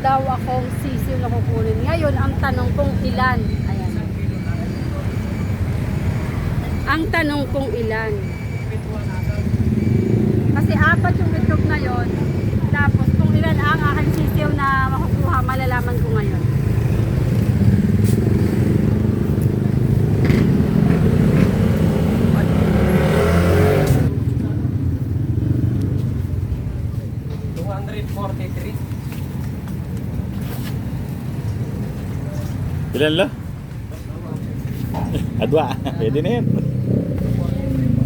daw akong sisiw na kukunin. Ngayon, ang tanong kung ilan. Ayan. Ang tanong kung ilan. Kasi apat yung itlog na yon. Tapos kung ilan ang aking sisiw na Ilan la? Adwa, pwede na yan.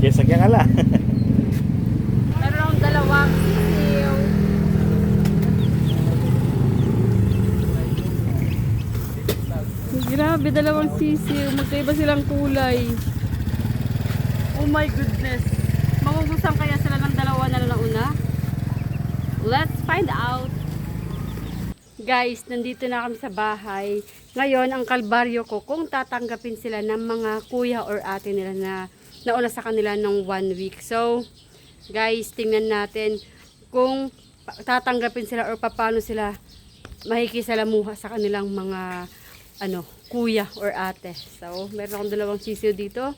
Kaya kala. Meron akong dalawang sisiw. Grabe, dalawang sisiw. Magkaiba silang kulay. Oh my goodness. Magugusan kaya sila ng dalawa na nauna? Let's find out. Guys, nandito na kami sa bahay. Ngayon, ang kalbaryo ko, kung tatanggapin sila ng mga kuya or ate nila na nauna sa kanila ng one week. So, guys, tingnan natin kung tatanggapin sila or paano sila makikisalamuha sa kanilang mga ano, kuya or ate. So, meron akong dalawang sisiyo dito.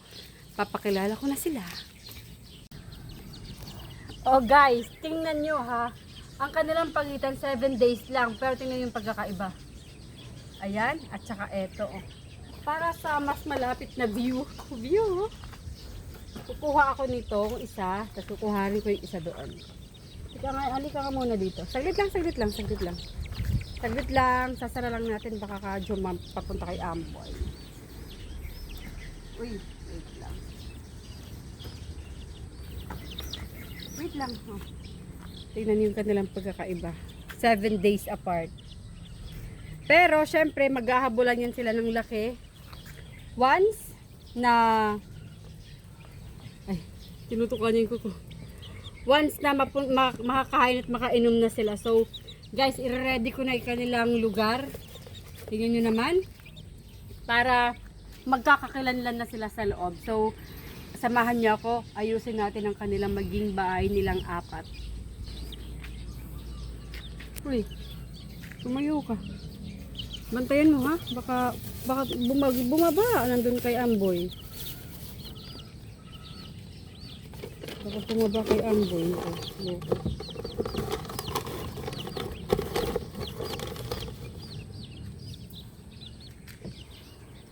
Papakilala ko na sila. Oh guys, tingnan nyo ha. Ang kanilang pagitan 7 days lang, pero tingnan yung pagkakaiba. Ayan, at saka eto. Oh. Para sa mas malapit na view. View. Kukuha ako nito, isa, tapos kukuharin ko yung isa doon. Halika nga, halika nga muna dito. Saglit lang, saglit lang, saglit lang. Saglit lang, sasara lang natin, baka ka jump papunta kay Amboy. Uy, wait lang. Wait lang. Oh. Tingnan yung kanilang pagkakaiba. Seven days apart. Pero, syempre, maghahabulan yan sila ng laki. Once na... Ay, tinutukan niya yung kuko. Once na mapun- ma- makakain at makainom na sila. So, guys, i-ready ko na yung kanilang lugar. Tingnan nyo naman. Para magkakakilanlan na sila sa loob. So, samahan niyo ako. Ayusin natin ang kanilang maging bahay nilang apat. Uy, tumayo ka. Bantayan mo ha. Baka, baka bumag, bumaba. Nandun kay Amboy. Baka bumaba kay Amboy. Loko.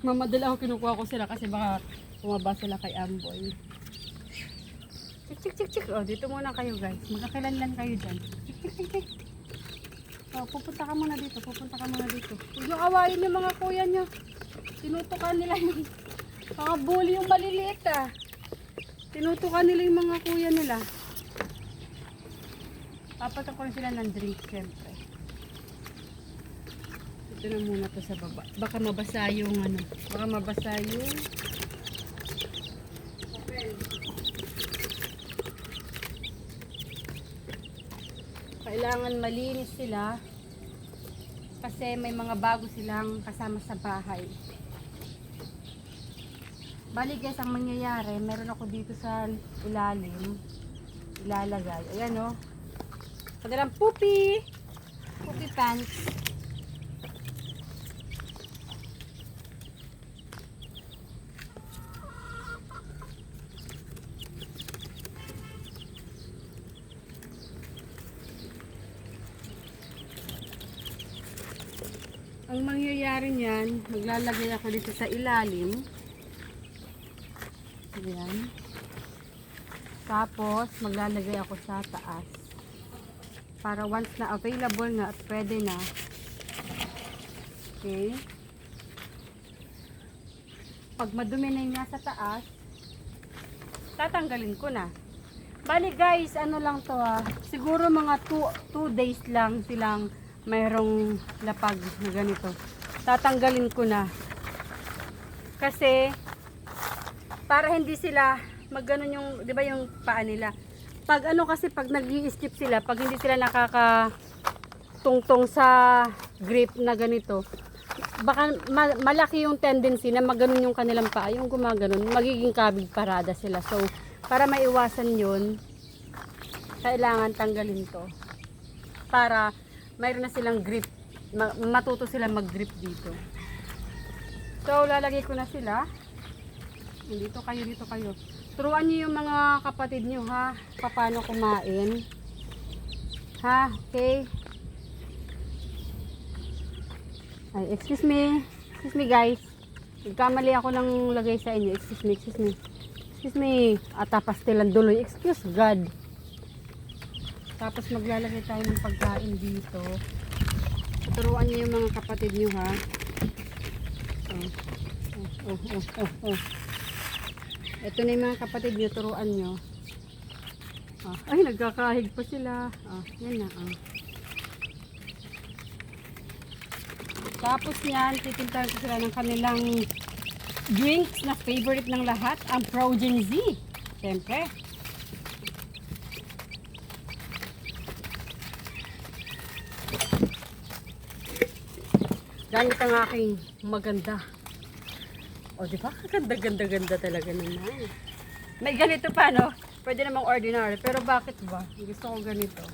Mamadala ako kinukuha ko sila kasi baka bumaba sila kay Amboy. Chik chik chik chik. Oh, dito muna kayo guys. Magkakilanlan kayo dyan. Chik chik chik chik. Pupunta ka muna dito, pupunta ka muna dito. Huwag yung awayin yung mga kuya nyo. Tinutukan nila yung mga bully yung maliliit ah. Tinutukan nila yung mga kuya nila. Papatan ko sila ng drink, syempre. Ito na muna to sa baba. Baka mabasa yung ano, baka mabasa yung. Kailangan malinis sila kasi may mga bago silang kasama sa bahay. Bali guys, ang mangyayari, meron ako dito sa ilalim, ilalagay. Ayan o. Oh. Kanilang puppy! Puppy pants. Ang mangyayari niyan, maglalagay ako dito sa ilalim. Ayan. Tapos, maglalagay ako sa taas. Para once na available na at pwede na. Okay. Pag madumi na yung nasa taas, tatanggalin ko na. Bali guys, ano lang to ah. Siguro mga 2 days lang silang mayroong lapag na ganito. Tatanggalin ko na. Kasi para hindi sila magganon yung, 'di ba yung paa nila. Pag ano kasi pag nag-i-skip sila, pag hindi sila nakaka tungtong sa grip na ganito, baka ma- malaki yung tendency na maganon yung kanilang paa, yung gumaganon, magiging kabig parada sila. So, para maiwasan yun, kailangan tanggalin to. Para mayroon na silang grip ma- matuto sila mag-grip dito. So, lalagay ko na sila. Dito kayo, dito kayo. Turuan niyo yung mga kapatid niyo ha, paano kumain. Ha, okay? Ay, excuse me. Excuse me guys. Nagkamali ako ng lagay sa inyo. Excuse me, excuse me. Excuse me. Ata pastilan duloy. Excuse God. Tapos maglalagay tayo ng pagkain dito. Turuan niyo yung mga kapatid niyo ha. Oh, oh, oh, oh, oh. Ito na yung mga kapatid niyo, turuan niyo. Ah, ay, nagkakahig pa sila. Ah, yan na. Ah. Tapos yan, titintahan ko sila ng kanilang drinks na favorite ng lahat, ang Progen Z. Siyempre. Gamit ang aking maganda. O, di ba? Ganda-ganda-ganda talaga naman. May ganito pa, no? Pwede namang ordinary. Pero bakit ba? Gusto ko ganito.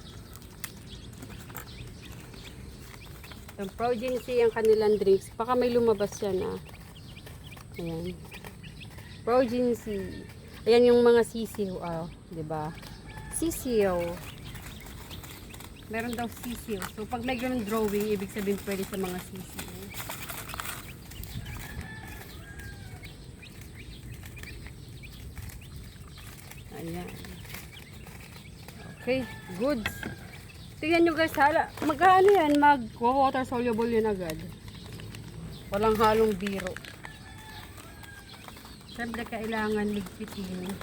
Yung Progency ang kanilang drinks. Baka may lumabas yan, ah. Ayan. Progency. Ayan yung mga sisiw, ah. di ba? Sisiw. Meron daw sisiw. So, pag may ganun drawing, ibig sabihin pwede sa mga sisiw. Ayan. Okay, good. Tingnan nyo guys, hala, mag-ano yan, mag-water soluble yan agad. Walang halong biro. Siyempre kailangan ligpitin.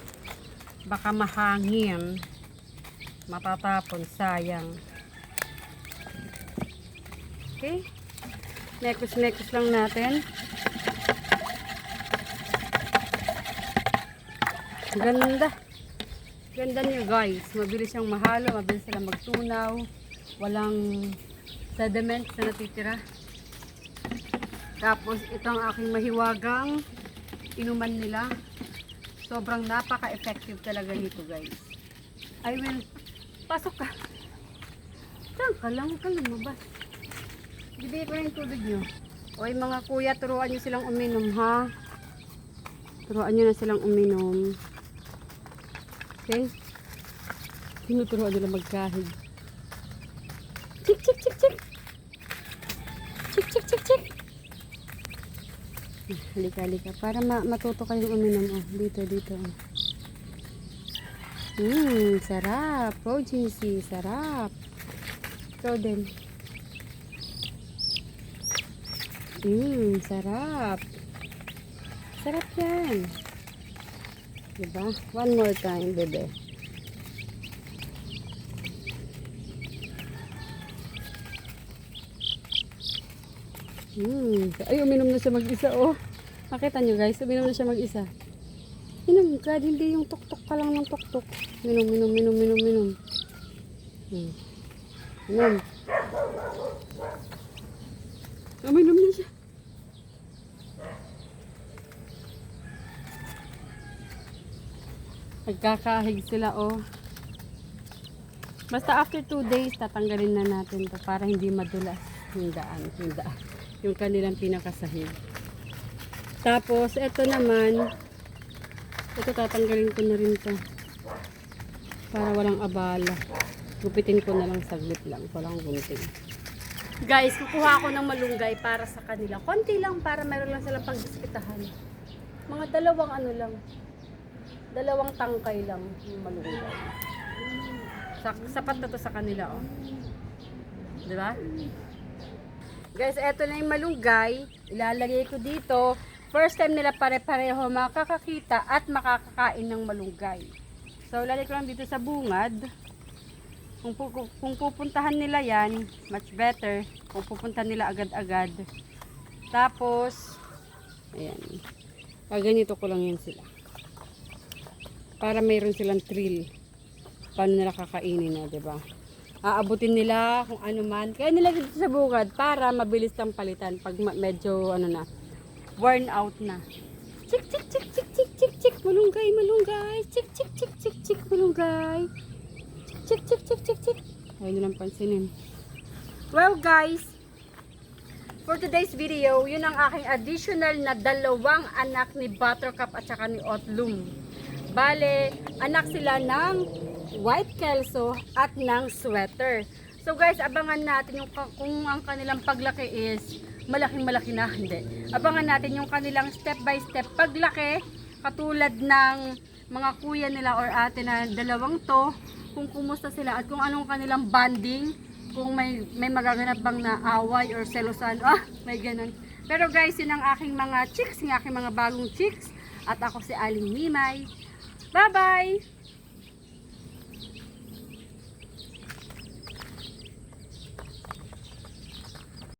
Baka mahangin. Matatapon, sayang. Okay. Nekos-nekos lang natin. Ganda. Ganda niya guys. Mabilis siyang mahalo, mabilis sila magtunaw. Walang sediment na natitira. Tapos ito ang aking mahiwagang inuman nila. Sobrang napaka-effective talaga nito guys. I will pasok ka. Diyan ka lang, huwag ka lumabas. Bibigay ko na yung tubig nyo. O yung mga kuya, turuan nyo silang uminom ha. Turuan nyo na silang uminom. Okay? Tinuturuan nila magkahig. Chik, chik, chik, chik. Chik, chik, chik, chik. Halika, halika. Para ma matuto kayong uminom. Oh, dito, dito. Mmm, sarap. Progency, sarap. Ikaw din. Mmm, sarap. Sarap yan. Diba? One more time, bebe. Hmm. Ay, uminom na siya mag-isa, oh. Nakita nyo guys, uminom na siya mag-isa. Inom ka, hindi yung tok-tok pa lang ng tok-tok. Minom, minom, minom, minom, minom. Hmm. Minom. Uminom na siya. Nagkakahig sila, oh. Basta after 2 days, tatanggalin na natin to para hindi madulas yung daan, yung daan, yung kanilang pinakasahig. Tapos, ito naman, ito tatanggalin ko na rin to para walang abala. Gupitin ko na lang saglit lang, walang gunting. Guys, kukuha ako ng malunggay para sa kanila. Konti lang para meron lang silang pagdispitahan. Mga dalawang ano lang. Dalawang tangkay lang yung malunggay. Sa, sapat na to sa kanila, oh. Di ba? Guys, eto na yung malunggay. Ilalagay ko dito. First time nila pare-pareho makakakita at makakakain ng malunggay. So, lalagay ko lang dito sa bungad. Kung, pu- kung pupuntahan nila yan, much better. Kung pupuntahan nila agad-agad. Tapos, ayan. Paganito ko lang yan sila. Para mayroon silang thrill. Paano nila kakainin na, di ba? Aabutin nila kung ano man. Kaya nilagay dito sa bungad para mabilis ang palitan pag medyo ano na, worn out na. Chik, chik, chik, chik, chik, chik, chik, malunggay, malunggay. Chik, chik, chik, chik, chik, malunggay. Chik, chik, chik, chik, chik. Ayaw nilang pansinin. Well guys, For today's video, yun ang aking additional na dalawang anak ni Buttercup at saka ni Otlum. Bale, anak sila ng white kelso at ng sweater. So guys, abangan natin yung kung ang kanilang paglaki is malaking malaki na, hindi. Abangan natin yung kanilang step by step paglaki, katulad ng mga kuya nila or ate na dalawang to, kung kumusta sila at kung anong kanilang bonding, kung may may magaganap bang na away or selosan, ah, may ganun. Pero guys, yun ang aking mga chicks, yung aking mga bagong chicks, at ako si Aling Mimay. Bye-bye!